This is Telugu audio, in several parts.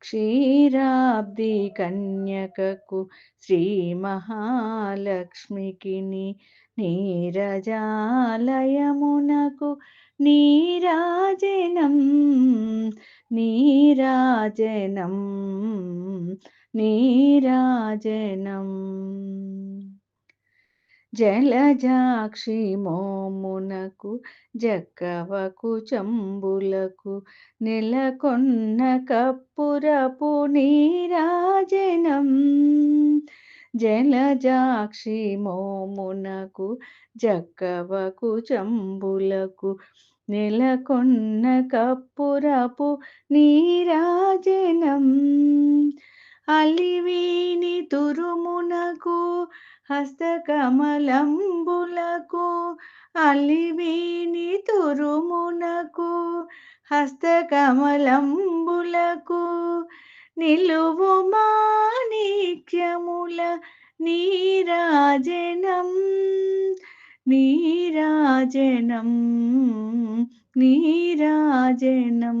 క్షీరాబ్ది కన్యకకు శ్రీ మహాలక్ష్మికిని నీరజాలయమునకు నీరాజనం నీరాజనం నీరాజనం. జలజాక్షి మోమునకు జక్కవకు చంబులకు నెలకొన్న కప్పురపు నీరాజనం. జలజాక్షి మోమునకు జక్కవకు చంబులకు నెలకొన్న కప్పురపు నీరాజనం. అలివీని తురుమునకు హస్తకమలంబులకు అలివేణి తురుమునకు హస్తకమలంబులకు నిలువు మాణిక్యముల నీరాజనం నీరాజనం నీరాజనం.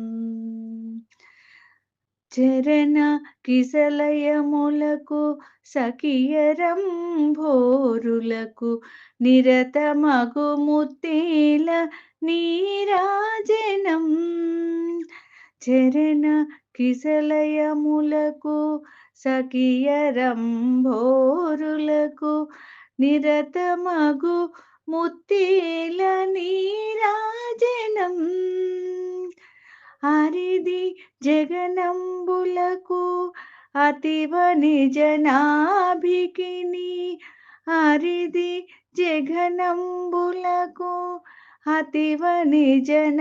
చరణ కిసలయములకు సఖియరం భోరులకు నిరతమగు ముత్తేల నీరాజనం. చరణ కిసలయములకు సఖియరం భోరులకు నిరతమగు ముత్తేల నీరా హరిది జగనంబులకు అతివ నిజనాభికిని హరిది జగనంబులకు అతివ నిజనాభికిని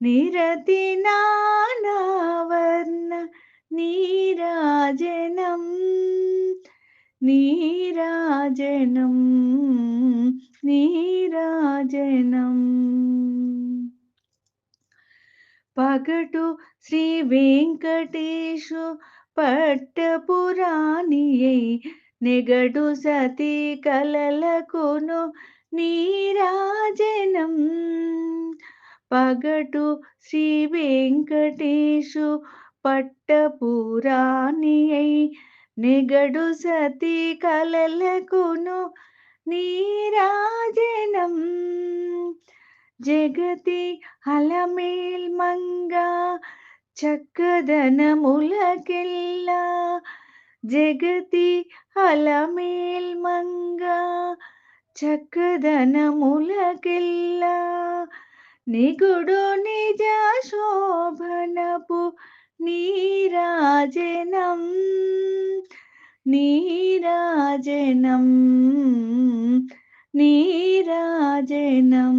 నిరతి నానావర్ణ నీరాజనం నీరాజనం నీరాజనం. పగటు శ్రీ వెంకటేశు పట్టపురాణియై నెగడు సతీ కలలకును నీరాజనం పగటు శ్రీ వెంకటేశు పట్టపురాణియై నెగడు సతీ కలలకును నీరాజనం జగతి హలమేల్మ చక్కదనములకెల్లా జగతి అలమేల్ మంగ చక్కదనములకెల్లా నిగుడు నిజ శోభనపు నీరాజనం నీరాజనం నీరాజనం.